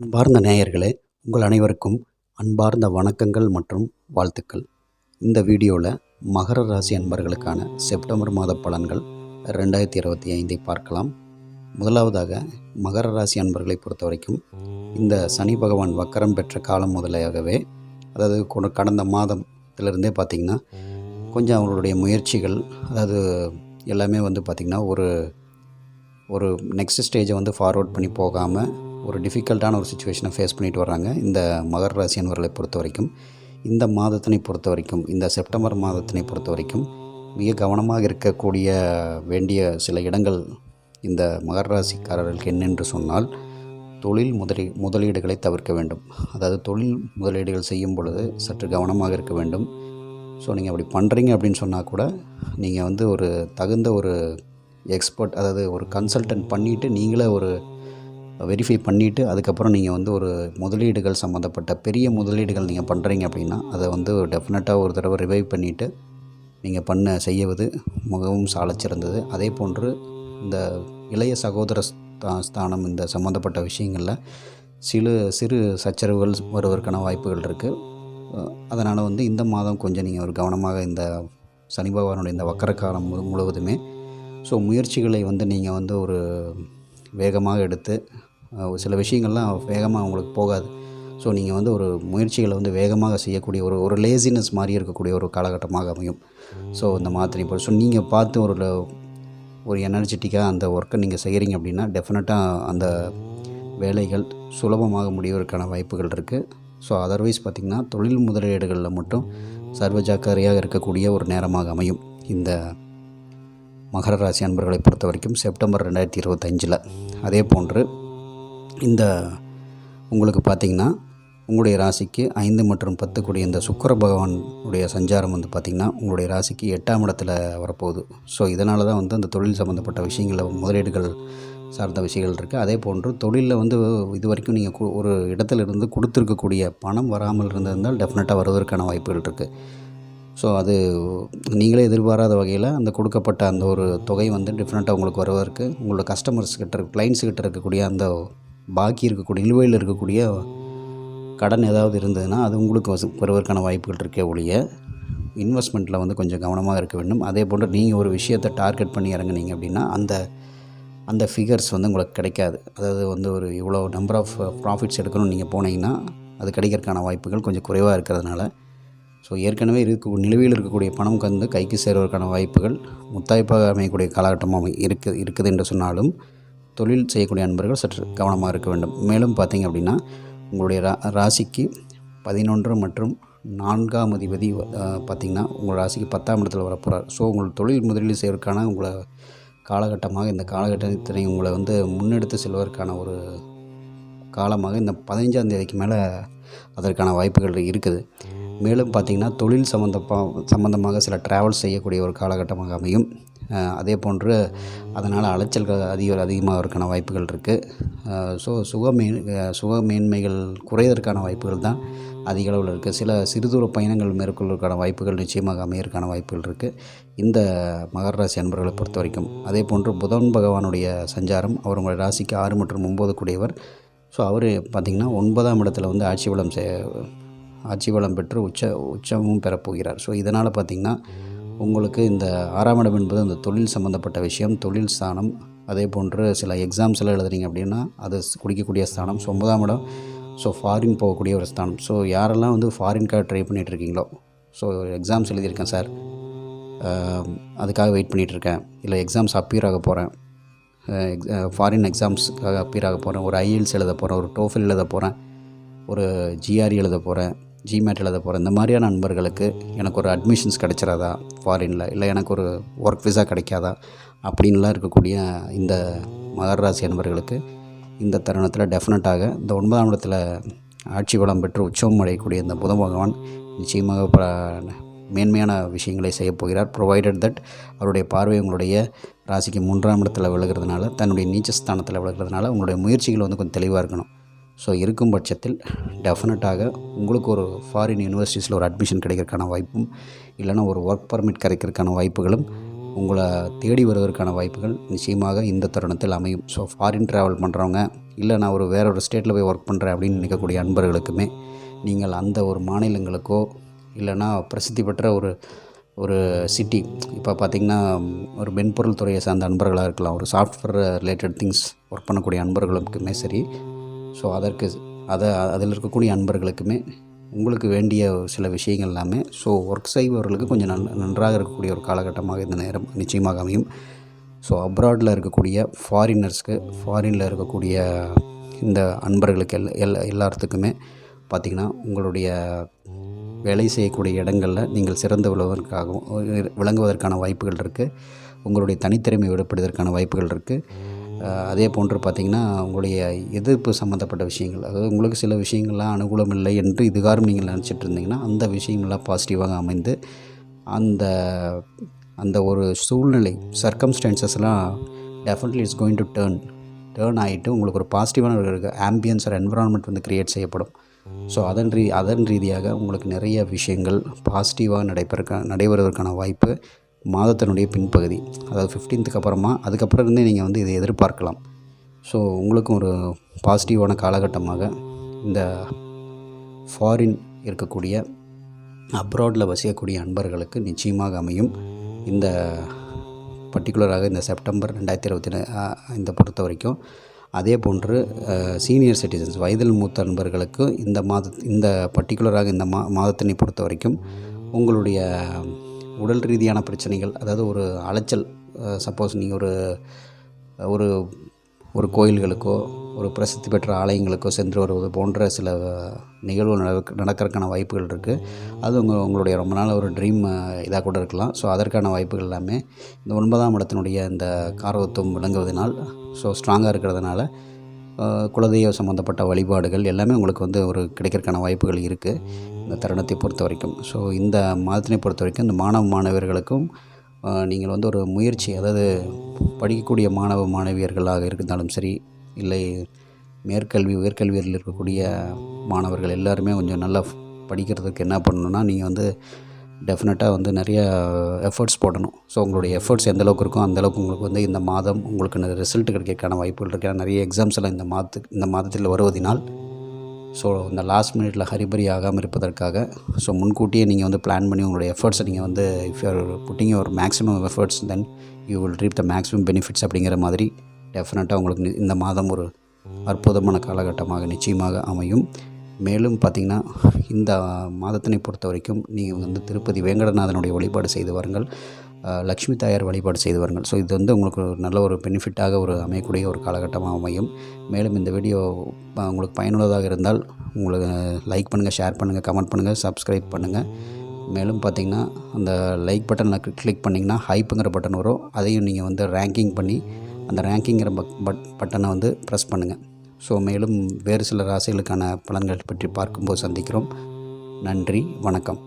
அன்பார்ந்த நேயர்களே உங்கள் அனைவருக்கும் அன்பார்ந்த வணக்கங்கள் மற்றும் வாழ்த்துக்கள். இந்த வீடியோவில் மகர ராசி அன்பர்களுக்கான செப்டம்பர் மாத பலன்கள் ரெண்டாயிரத்தி இருபத்தி ஐந்தை பார்க்கலாம். முதலாவதாக மகர ராசி அன்பர்களை பொறுத்த வரைக்கும் இந்த சனி பகவான் வக்கரம் பெற்ற காலம் முதலாகவே அதாவது கடந்த மாதத்திலிருந்தே பார்த்திங்கன்னா கொஞ்சம் அவங்களுடைய முயற்சிகள் அதாவது எல்லாமே வந்து பார்த்திங்கன்னா ஒரு ஒரு நெக்ஸ்ட் ஸ்டேஜை வந்து ஃபார்வர்ட் பண்ணி போகாமல் ஒரு டிஃபிகல்ட்டான ஒரு சுச்சுவேஷனை ஃபேஸ் பண்ணிட்டு வர்றாங்க. இந்த மகர ராசி அன்பர்களை பொறுத்த வரைக்கும் இந்த மாதத்தினை பொறுத்த வரைக்கும் இந்த செப்டம்பர் மாதத்தினை பொறுத்த வரைக்கும் மிக கவனமாக இருக்கக்கூடிய வேண்டிய சில இடங்கள் இந்த மகர ராசிக்காரர்களுக்கு என்னென்று சொன்னால் தொழில் முதலீ முதலீடுகளை தவிர்க்க வேண்டும். அதாவது தொழில் முதலீடுகள் செய்யும் பொழுது சற்று கவனமாக இருக்க வேண்டும். ஸோ நீங்கள் அப்படி பண்ணுறீங்க அப்படின்னு சொன்னால் கூட நீங்கள் வந்து ஒரு தகுந்த ஒரு எக்ஸ்பர்ட் அதாவது ஒரு கன்சல்டன்ட் பண்ணிவிட்டு நீங்களே ஒரு வெரிஃபை பண்ணிவிட்டு அதுக்கப்புறம் நீங்கள் வந்து ஒரு முதலீடுகள் சம்மந்தப்பட்ட பெரிய முதலீடுகள் நீங்கள் பண்ணுறீங்க அப்படின்னா அதை வந்து டெஃபினட்டாக ஒரு தடவை ரிவைவ் பண்ணிவிட்டு நீங்கள் பண்ண செய்வது மிகவும் சாலச்சிறந்தது அதே போன்று இந்த இளைய சகோதர ஸ்தானம் இந்த சம்மந்தப்பட்ட விஷயங்களில் சிறு சிறு சச்சரவுகள் வருவதற்கான வாய்ப்புகள் இருக்குது அதனால் வந்து இந்த மாதம் கொஞ்சம் நீங்கள் ஒரு கவனமாக இந்த சனி பகவானுடைய இந்த வக்கர காலம் முழுவதுமே ஸோ முயற்சிகளை வந்து நீங்கள் வந்து ஒரு வேகமாக எடுத்து சில விஷயங்கள்லாம் வேகமாக உங்களுக்கு போகாது. ஸோ நீங்கள் வந்து ஒரு முயற்சிகளை வந்து வேகமாக செய்யக்கூடிய ஒரு ஒரு லேசினஸ் மாதிரி இருக்கக்கூடிய ஒரு காலகட்டமாக அமையும். ஸோ இந்த மாதிரி இப்போ ஸோ நீங்கள் பார்த்து ஒரு ஒரு எனர்ஜெட்டிக்காக அந்த ஒர்க்கை நீங்கள் செய்கிறீங்க அப்படின்னா டெஃபினட்டாக அந்த வேலைகள் சுலபமாக முடிவதற்கான வாய்ப்புகள் இருக்குது ஸோ அதர்வைஸ் பார்த்திங்கன்னா தொழில் முதலீடுகளில் மட்டும் சர்வ ஜாக்கிரதையாக இருக்கக்கூடிய ஒரு நேரமாக அமையும். இந்த மகர ராசி அன்பர்களை பொறுத்த வரைக்கும் செப்டம்பர் ரெண்டாயிரத்தி இருபத்தஞ்சில் அதே போன்று இந்த உங்களுக்கு பார்த்திங்கன்னா உங்களுடைய ராசிக்கு ஐந்து மற்றும் பத்து கூடிய இந்த சுக்கர பகவானுடைய சஞ்சாரம் வந்து பார்த்திங்கன்னா உங்களுடைய ராசிக்கு எட்டாம் இடத்துல வரப்போகுது. ஸோ இதனால தான் வந்து அந்த தொழில் சம்மந்தப்பட்ட விஷயங்களில் முதலீடுகள் சார்ந்த விஷயங்கள் இருக்குது அதே போன்று தொழிலில் வந்து இது வரைக்கும் நீங்கள் ஒரு இடத்துல இருந்து கொடுத்துருக்கக்கூடிய பணம் வராமல் இருந்திருந்தால் டெஃபினட்டாக வருவதற்கான வாய்ப்புகள் இருக்குது ஸோ அது நீங்களே எதிர்பாராத வகையில் அந்த கொடுக்கப்பட்ட அந்த ஒரு தொகை வந்து டிஃப்ரெண்ட்டாக உங்களுக்கு வருவதற்கு உங்களோட கஸ்டமர்ஸ் கிட்ட கிளைண்ட்ஸ் கிட்ட இருக்கக்கூடிய அந்த பாக்கி இருக்கக்கூடிய நிலுவையில் இருக்கக்கூடிய கடன் ஏதாவது இருந்ததுன்னா அது உங்களுக்கு வச- வருவதற்கான வாய்ப்புகள் இருக்கே ஒழிய இன்வெஸ்ட்மெண்ட்டில் வந்து கொஞ்சம் கவனமாக இருக்க வேண்டும். அதே போன்று நீங்கள் ஒரு விஷயத்தை டார்கெட் பண்ணி இறங்குனீங்க அப்படின்னா அந்த அந்த ஃபிகர்ஸ் வந்து உங்களுக்கு கிடைக்காது. அதாவது வந்து ஒரு இவ்வளோ நம்பர் ஆஃப் ப்ராஃபிட்ஸ் எடுக்கணும்னு நீங்கள் போனீங்கன்னா அது கிடைக்கிறதுக்கான வாய்ப்புகள் கொஞ்சம் குறைவாக இருக்கிறதுனால. ஸோ ஏற்கனவே இருக்க நிலுவையில் இருக்கக்கூடிய பணம் கந்து கைக்கு சேருவதற்கான வாய்ப்புகள் முத்தாய்ப்பாக அமையக்கூடிய காலகட்டமாக இருக்குது இருக்குது என்று சொன்னாலும் தொழில் செய்யக்கூடிய அன்பர்கள் சற்று கவனமாக இருக்க வேண்டும். மேலும் பார்த்தீங்க அப்படின்னா உங்களுடைய ரா ராசிக்கு பதினொன்று மற்றும் நான்காம் அதிபதி பார்த்திங்கன்னா உங்கள் ராசிக்கு பத்தாம் இடத்தில் வரப்போகிறார் ஸோ உங்கள் தொழில் முதலீடு செய்வதற்கான உங்களை காலகட்டமாக இந்த காலகட்டத்தினை உங்களை வந்து முன்னெடுத்து செல்வதற்கான ஒரு காலமாக இந்த பதினஞ்சாம் தேதிக்கு மேலே அதற்கான வாய்ப்புகள் இருக்குது. மேலும் பார்த்திங்கன்னா தொழில் சம்மந்தப்பா சம்மந்தமாக சில ட்ராவல்ஸ் செய்யக்கூடிய ஒரு காலகட்டமாக அமையும். அதே போன்று அதனால் அலைச்சல்கள் அதிக அதிகமாகிறதுக்கான வாய்ப்புகள் இருக்குது ஸோ சுகமேன் சுக மேன்மைகள் குறைவதற்கான வாய்ப்புகள் தான் அதிக அளவில் இருக்குது சில சிறுதூர பயணங்கள் மேற்கொள்வதற்கான வாய்ப்புகள் நிச்சயமாக அமையறதுக்கான வாய்ப்புகள் இருக்குது இந்த மகர ராசி அன்பர்களை பொறுத்த வரைக்கும் அதே போன்று புதன் பகவானுடைய சஞ்சாரம் அவர் உங்கள் ராசிக்கு ஆறு மற்றும் ஒம்பது கூடியவர். ஸோ அவர் பார்த்திங்கன்னா ஒன்பதாம் இடத்துல வந்து ஆட்சி பலம் செ ஆட்சி பலம் பெற்று உச்ச உச்சமும் பெறப்போகிறார். ஸோ இதனால் பார்த்திங்கன்னா உங்களுக்கு இந்த ஆறாம் இடம் என்பது அந்த தொழில் சம்மந்தப்பட்ட விஷயம் தொழில் ஸ்தானம் அதே போன்று சில எக்ஸாம்ஸ் எல்லாம் எழுதுறீங்க அப்படின்னா அது குடிக்கக்கூடிய ஸ்தானம். ஸோ ஒன்பதாம் இடம் ஸோ ஃபாரின் போகக்கூடிய ஒரு ஸ்தானம். ஸோ யாரெல்லாம் வந்து ஃபாரின்காக ட்ரை பண்ணிகிட்ருக்கீங்களோ ஸோ எக்ஸாம்ஸ் எழுதியிருக்கேன் சார். அதுக்காக வெயிட் பண்ணிகிட்டு இருக்கேன் இல்லை எக்ஸாம்ஸ் அப்பியர் ஆக போகிறேன் ஃபாரின் எக்ஸாம்ஸ்க்காக அப்பியர் ஆக போகிறேன் ஒரு ஐஎல்ஸ் எழுத போகிறேன் ஒரு டோஃபில் எழுத போகிறேன் ஒரு ஜிஆர்இ எழுத போகிறேன் ஜிமேட் எழுத போகிறேன் இந்த மாதிரியான நண்பர்களுக்கு எனக்கு ஒரு அட்மிஷன்ஸ் கிடைச்சிடாதா ஃபாரினில் இல்லை எனக்கு ஒரு ஒர்க் விசா கிடைக்காதா? அப்படின்லாம் இருக்கக்கூடிய இந்த மகர ராசி நண்பர்களுக்கு இந்த தருணத்தில் டெஃபினட்டாக இந்த ஒன்பதாம் இடத்துல ஆட்சி வளம் பெற்று உச்சம் அடையக்கூடிய இந்த புத பகவான் நிச்சயமாக ப- மேன்மையான விஷயங்களை செய்ய போகிறார். ப்ரொவைடட் தட் அவருடைய பார்வை உங்களுடைய ராசிக்கு மூன்றாம் இடத்துல விழுகிறதுனால தன்னுடைய நீச்சஸ்தானத்தில் விழுகிறதுனால உங்களுடைய முயற்சிகள் வந்து கொஞ்சம் தெளிவாக இருக்கணும். ஸோ இருக்கும் பட்சத்தில் டெஃபினட்டாக உங்களுக்கு ஒரு ஃபாரின் யூனிவர்சிட்டிஸில் ஒரு அட்மிஷன் கிடைக்கிறதுக்கான வாய்ப்பும் இல்லைன்னா ஒரு ஒர்க் பர்மிட் கிடைக்கிறதுக்கான வாய்ப்புகளும் உங்களை தேடி வருவதற்கான வாய்ப்புகள் நிச்சயமாக இந்த தருணத்தில் அமையும். ஸோ ஃபாரின் ட்ராவல் பண்ணுறவங்க இல்லை நான் ஒரு வேற ஒரு ஸ்டேட்டில் போய் ஒர்க் பண்ணுறேன் அப்படின்னு நினைக்கக்கூடிய அன்பர்களுக்குமே நீங்கள் அந்த ஒரு மாநிலங்களுக்கோ இல்லைன்னா பிரசித்தி பெற்ற ஒரு ஒரு சிட்டி இப்போ பார்த்திங்கன்னா ஒரு மென்பொருள் துறையை சார்ந்த அன்பர்களாக இருக்கலாம் ஒரு சாஃப்ட்வேர் ரிலேட்டட் திங்ஸ் ஒர்க் பண்ணக்கூடிய அன்பர்களுக்குமே சரி ஸோ அதற்கு அதை அதில் இருக்கக்கூடிய அன்பர்களுக்குமே உங்களுக்கு வேண்டிய சில விஷயங்கள் எல்லாமே ஸோ ஒர்க் செய்பவர்களுக்கு கொஞ்சம் நன் நன்றாக இருக்கக்கூடிய ஒரு காலகட்டமாக இந்த நேரம் நிச்சயமாக அமையும். ஸோ அப்ராடில் இருக்கக்கூடிய ஃபாரினர்ஸ்க்கு ஃபாரினில் இருக்கக்கூடிய இந்த அன்பர்களுக்கு எல்லா எல்லா எல்லாத்துக்குமே பார்த்திங்கன்னா உங்களுடைய வேலை செய்யக்கூடிய இடங்களில் நீங்கள் சிறந்து விழுவதற்காகவும் விளங்குவதற்கான வாய்ப்புகள் இருக்குது உங்களுடைய தனித்திறமை வெளிப்படுவதற்கான வாய்ப்புகள் இருக்குது அதே போன்று பார்த்திங்கன்னா உங்களுடைய எதிர்ப்பு சம்மந்தப்பட்ட விஷயங்கள் அதாவது உங்களுக்கு சில விஷயங்கள்லாம் அனுகூலம் இல்லை என்று இதுகாரம் நீங்கள் நினச்சிட்டு இருந்தீங்கன்னா அந்த விஷயங்கள்லாம் பாசிட்டிவாக அமைந்து அந்த அந்த ஒரு சூழ்நிலை சர்க்கம்ஸ்டான்சஸ்லாம் definitely it's going to turn turn ஆகிட்டு உங்களுக்கு ஒரு பாசிட்டிவான ஒரு ஆம்பியன்ஸ் ஒரு என்விரான்மெண்ட் வந்து க்ரியேட் செய்யப்படும். ஸோ அதன் ரீ அதன் ரீதியாக உங்களுக்கு நிறைய விஷயங்கள் பாசிட்டிவாக நடைபெறக்க நடைபெறுவதற்கான வாய்ப்பு மாதத்தினுடைய பின்பகுதி அதாவது ஃபிஃப்டீன்த்துக்கு அப்புறமா அதுக்கப்புறம் இருந்தே நீங்கள் வந்து இதை எதிர்பார்க்கலாம். ஸோ உங்களுக்கும் ஒரு பாசிட்டிவான காலகட்டமாக இந்த ஃபாரின் இருக்கக்கூடிய அப்ராடில் வசிக்கக்கூடிய அன்பர்களுக்கு நிச்சயமாக அமையும். இந்த பர்டிகுலராக இந்த செப்டம்பர் ரெண்டாயிரத்தி இருபத்தி இந்த பொறுத்த வரைக்கும். அதே போன்று சீனியர் சிட்டிசன்ஸ் வயதில் மூத்த நண்பர்களுக்கு இந்த மாத இந்த பர்டிகுலராக இந்த மா மாதத்தினை பொறுத்த வரைக்கும் உங்களுடைய உடல் ரீதியான பிரச்சனைகள் அதாவது ஒரு அலைச்சல் சப்போஸ் நீங்கள் ஒரு ஒரு ஒரு கோயில்களுக்கோ ஒரு பிரசித்தி பெற்ற ஆலயங்களுக்கோ சென்று வருவது போன்ற சில நிகழ்வுகள் நடக்கிறதுக்கான வாய்ப்புகள் இருக்குது அது உங்கள் உங்களுடைய ரொம்ப நாள் ஒரு ட்ரீம் இதாக கூட இருக்கலாம். ஸோ அதற்கான வாய்ப்புகள் எல்லாமே இந்த ஒன்பதாம் இடத்தினுடைய இந்த காரவத்துவம் விளங்குவதனால் ஸோ ஸ்ட்ராங்காக இருக்கிறதுனால குலதெய்வ சம்மந்தப்பட்ட வழிபாடுகள் எல்லாமே உங்களுக்கு வந்து ஒரு கிடைக்கிறதுக்கான வாய்ப்புகள் இருக்குது இந்த தருணத்தை பொறுத்த வரைக்கும். ஸோ இந்த மாதத்தினை பொறுத்த வரைக்கும் இந்த மாணவ மாணவர்களுக்கும் நீங்கள் வந்து ஒரு முயற்சி அதாவது படிக்கக்கூடிய மாணவ மாணவியர்களாக இருந்தாலும் சரி இல்லை மேற்கல்வி உயர்கல்வியில் இருக்கக்கூடிய மாணவர்கள் எல்லாருமே கொஞ்சம் நல்லா படிக்கிறதுக்கு என்ன பண்ணணுன்னா நீங்கள் வந்து டெஃபினட்டாக வந்து நிறைய எஃபர்ட்ஸ் போடணும். ஸோ உங்களுடைய எஃபர்ட்ஸ் எந்த அளவுக்கு இருக்கோ அந்தளவுக்கு உங்களுக்கு வந்து இந்த மாதம் உங்களுக்கு நிறைய ரிசல்ட் கிடைக்கிறதுக்கான வாய்ப்புகள் இருக்குது நிறைய எக்ஸாம்ஸ் எல்லாம் இந்த மாதத்துக்கு இந்த மாதத்தில் வருவதினால் ஸோ இந்த லாஸ்ட் மினிட்ல ஹரிபரி ஆகாமல் இருப்பதற்காக ஸோ முன்கூட்டியே நீங்கள் வந்து பிளான் பண்ணி உங்களுடைய எஃபர்ட்ஸை நீங்கள் வந்து இஃப் யூஆர் புட்டிங் ஒரு maximum efforts then you will reap the maximum benefits அப்படிங்கிற மாதிரி டெஃபினட்டாக உங்களுக்கு இந்த மாதம் ஒரு அற்புதமான காலகட்டமாக நிச்சயமாக அமையும். மேலும் பார்த்திங்கன்னா இந்த மாதத்தினை பொறுத்த வரைக்கும் நீங்கள் வந்து திருப்பதி வேங்கடநாதனுடைய வழிபாடு செய்து வாருங்கள். லக்ஷ்மி தாயார் வழிபாடு செய்து வாருங்கள். ஸோ இது வந்து உங்களுக்கு ஒரு நல்ல ஒரு பெனிஃபிட்டாக ஒரு அமையக்கூடிய ஒரு காலகட்டமாக அமையும். மேலும் இந்த வீடியோ உங்களுக்கு பயனுள்ளதாக இருந்தால் உங்களுக்கு லைக் பண்ணுங்கள் ஷேர் பண்ணுங்கள் கமெண்ட் பண்ணுங்கள் சப்ஸ்கிரைப் பண்ணுங்கள் மேலும் பார்த்திங்கன்னா அந்த லைக் பட்டனில் கிளிக் பண்ணிங்கன்னா ஹைப்புங்கிற பட்டன் வரும். அதையும் நீங்கள் வந்து ரேங்கிங் பண்ணி அந்த ரேங்கிங்கிற பட் பட்டனை வந்து ப்ரெஸ் பண்ணுங்கள் ஸோ மேலும் வேறு சில ராசிகளுக்கான பலன்கள் பற்றி பார்க்கும்போது சந்திக்கிறோம். நன்றி வணக்கம்.